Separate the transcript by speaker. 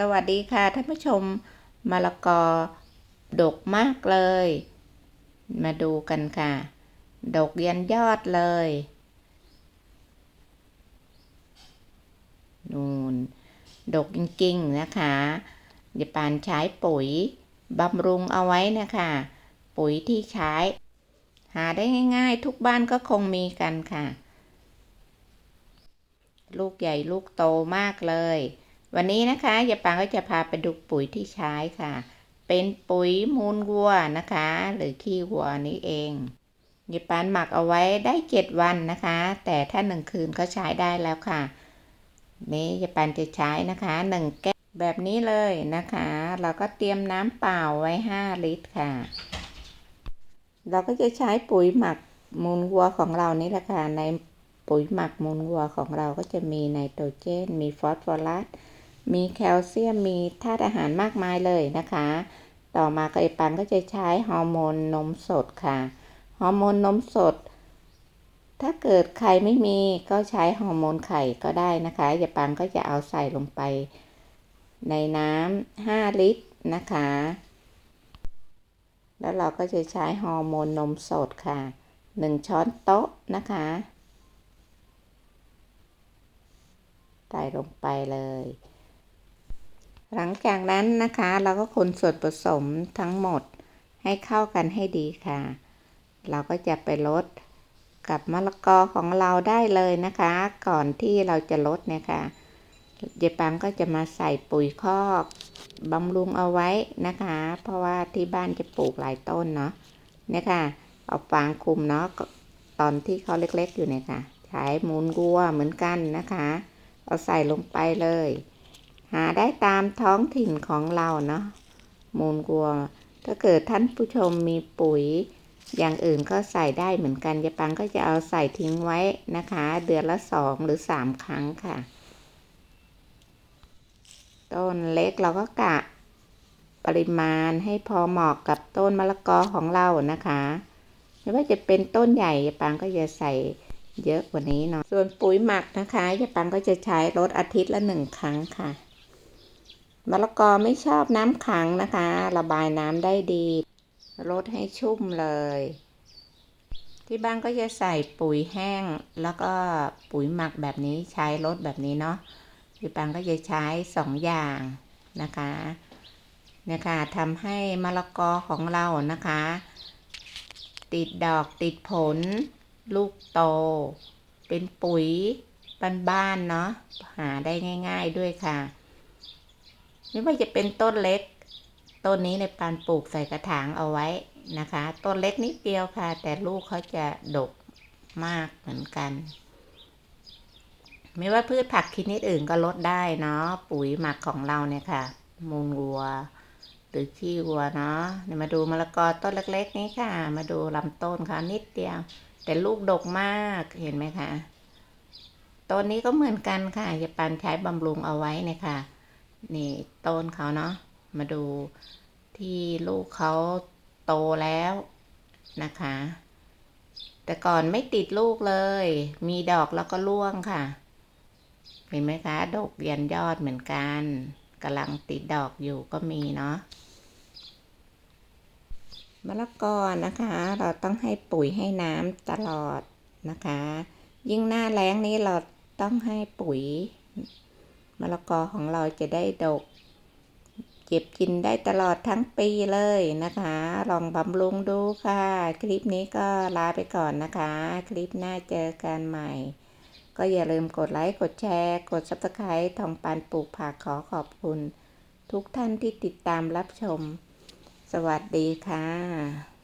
Speaker 1: สวัสดีค่ะท่านผู้ชมมะละกอ ดกมากเลย มาดูกันค่ะ ดกยันยอดเลย นูนดกจริงๆนะคะยาปานใช้ปุ๋ยบำรุงเอาไว้นะคะ ปุ๋ยที่ใช้ หาได้ง่าย ๆ ทุกบ้านก็คงมีกันค่ะ ลูกใหญ่ลูกโตมากเลย วันนี้นะคะยายปางก็จะพาไปดูปุ๋ยที่ใช้ค่ะ เป็นปุ๋ยมูลวัวนะคะ หรือขี้วัวนี้เองยายปานหมักเอาไว้ได้เจ็ดวันนะคะ แต่ถ้าหนึ่งคืนก็ใช้ได้แล้วค่ะ นี่ยายปานจะใช้นะคะหนึ่งแก้วแบบนี้เลยนะคะ เราก็เตรียมน้ำเปล่าไว้ห้าลิตรค่ะ เราก็จะใช้ปุ๋ยหมักมูลวัวของเรานี่แหละค่ะในปุ๋ยหมักมูลวัวของเราก็จะมีไนโตรเจน มีฟอสฟอรัส มีแคลเซียมมีธาตุอาหารมากมายเลยนะคะ ต่อมาก็ไอปันก็จะใช้ฮอร์โมนนมสดค่ะฮอร์โมนนมสด ถ้าเกิดไข่ไม่มีก็ใช้ฮอร์โมนไข่ก็ได้นะคะยาปันก็จะเอาใส่ลงไป ในน้ำ5ลิตรนะคะ แล้วเราก็จะใช้ฮอร์โมนนมสดค่ะ1ช้อนโต๊ะนะคะใส่ลงไปเลย หลังจากนั้นนะคะเราก็คนส่วนผสมทั้งหมดให้เข้ากันให้ดีค่ะ เราก็จะไปลดกับมะละกอของเราได้เลยนะคะ ก่อนที่เราจะลดเนี่ยค่ะเยปังก็จะมาใส่ปุ๋ยคอกบำรุงเอาไว้นะคะ เพราะว่าที่บ้านจะปลูกหลายต้นเนาะเนี่ยค่ะ เอาฟางคุมเนาะตอนที่เขาเล็กๆอยู่เนี่ยค่ะ ใช้มูลวัวเหมือนกันนะคะ เอาใส่ลงไปเลย หาได้ตามท้องถิ่นของเราเนาะมูลวัว ถ้าเกิดท่านผู้ชมมีปุ๋ย อย่างอื่นก็ใส่ได้เหมือนกันยายปังก็จะเอาใส่ทิ้งไว้นะคะ เดือนละสองหรือสามครั้งค่ะ ต้นเล็กเราก็กะปริมาณให้พอเหมาะกับต้นมะละกอของเรานะคะไม่ว่าจะเป็นต้นใหญ่ยายปังก็จะใส่เยอะกว่านี้เนาะส่วนปุ๋ยหมักนะคะยายปังก็จะใช้รดอาทิตย์ละหนึ่งครั้งค่ะ มะละกอไม่ชอบน้ำขังนะคะ ระบายน้ำได้ดีรดให้ชุ่มเลย ที่บ้านก็จะใส่ปุ๋ยแห้ง แล้วก็ปุ๋ยหมักแบบนี้ใช้รดแบบนี้เนาะพี่ปังก็จะใช้สองอย่างนะคะเนี่ยค่ะทำให้มะละกอของเรานะคะ ติดดอกติดผล ลูกโต เป็นปุ๋ยบ้านๆเนาะหาได้ง่าย ๆด้วยค่ะ ไม่ว่าจะเป็นต้นเล็ก ต้นนี้ในปานปลูกใส่กระถางเอาไว้นะคะ ต้นเล็กนิดเดียวค่ะ แต่ลูกเขาจะดกมากเหมือนกัน ไม่ว่าพืชผักชนิดอื่นก็ลดได้เนาะปุ๋ยหมักของเราเนี่ยค่ะ มูลวัว หรือขี้วัวเนาะเดี๋ยวมาดูมะละกอต้นเล็ก ๆ นี้ค่ะ มาดูลำต้นเขานิดเดียว แต่ลูกดกมากเห็นไหมคะต้นนี้ก็เหมือนกันค่ะยาปันใช้บำรุงเอาไว้เนี่ยค่ะ นี่ต้นเขาเนาะมาดูที่ลูกเขาโตแล้วนะคะ แต่ก่อนไม่ติดลูกเลย มีดอกแล้วก็ร่วงค่ะ เห็นไหมคะดกยันยอดเหมือนกันกำลังติดดอกอยู่ก็มีเนาะมะละกอนะคะ เราต้องให้ปุ๋ยให้น้ำตลอดนะคะ ยิ่งหน้าแล้งนี้เราต้องให้ปุ๋ย มะละกอของเราจะได้ดก เก็บกินได้ตลอดทั้งปีเลยนะคะ ลองบำรุงดูค่ะ คลิปนี้ก็ลาไปก่อนนะคะ คลิปหน้าเจอกันใหม่ ก็อย่าลืมกดไลค์ กดแชร์ กด subscribe ทองปานปลูกผักขอขอบคุณ ทุกท่านที่ติดตามรับชม สวัสดีค่ะ